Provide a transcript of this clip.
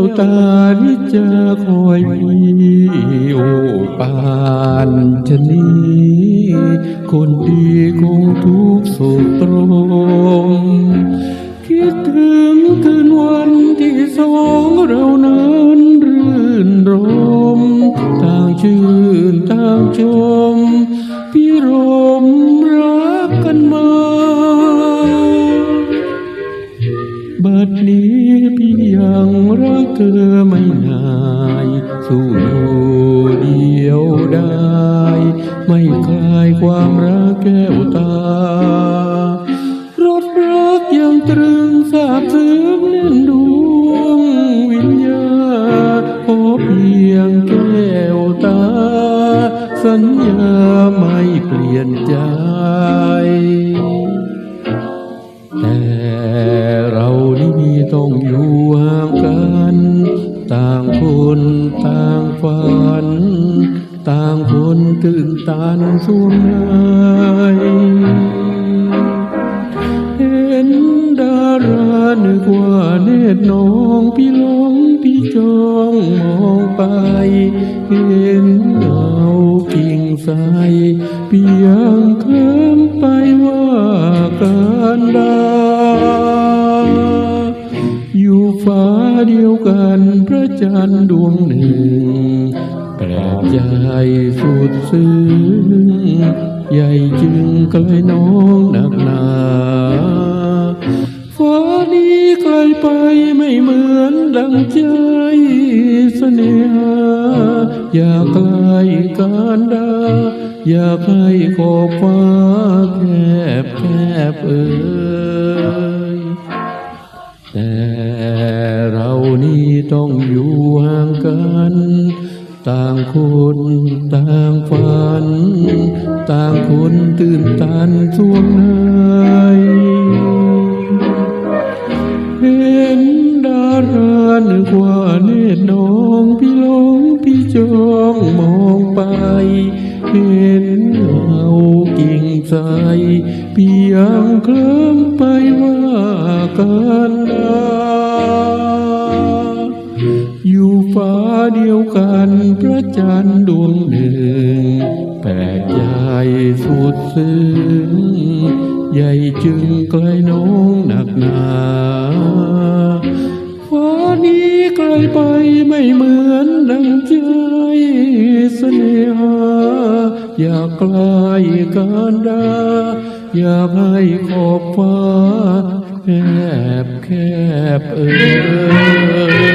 วตาที่จะคอยพี่โอปานชนีคนดีคงทุกโศกตรมคิดถึงคืนวันที่สองเรานั้นรื่นรมต่างชื่นต่างชม อไม่นายสู้อยู่เดียวได้ ไม่คลายความรักแก้วตารถรักยังตรึงสาบซึ้งแน่นดวงวิญญาขอเพียงแก้วตา สัญญาไม่เปลี่ยนใจ แต่ ฝัน ต่างคนตื่นตันสวงในเห็นดารานึกว่าเนตรน้องพี่หลงพี่จองมองไป เห็นเงากิ่งใสเพียงเคลิ้มไปว่าการดาอยู่ฟ้า เดียวกันพระจันทร์ดวงหนึ่งแปลกใจสุดซึ้งใหญ่จึงไกลน้องหนักหนาฟ้านี้ไกลไปไม่เหมือนดังใจเสน่หาอยากไกลการดาอยากให้ขอบฟ้าแคบแคบเอ่ย นี่ต้องอยู่ห่างกัน ต่างคนต่างฝัน ต่างคนตื่นตันสวงในเห็นดารานึกว่าเนตรน้องพี่หลงพี่จองมองไป เห็นเงากิ่งใสเพียงเคลิ้มไปว่ากันดาอยู่ ฟ้าเดียวกันพระจันทร์ดวงหนึ่งแปลกใจสุดซึ้งใหญ่จึงไกลน้องหนักหนาฟ้านี้ไกลไปไม่เหมือนดังใจเสน่หาอยากไกล้การดาอยากให้ขอบฟ้าแคบแคบเอ่ย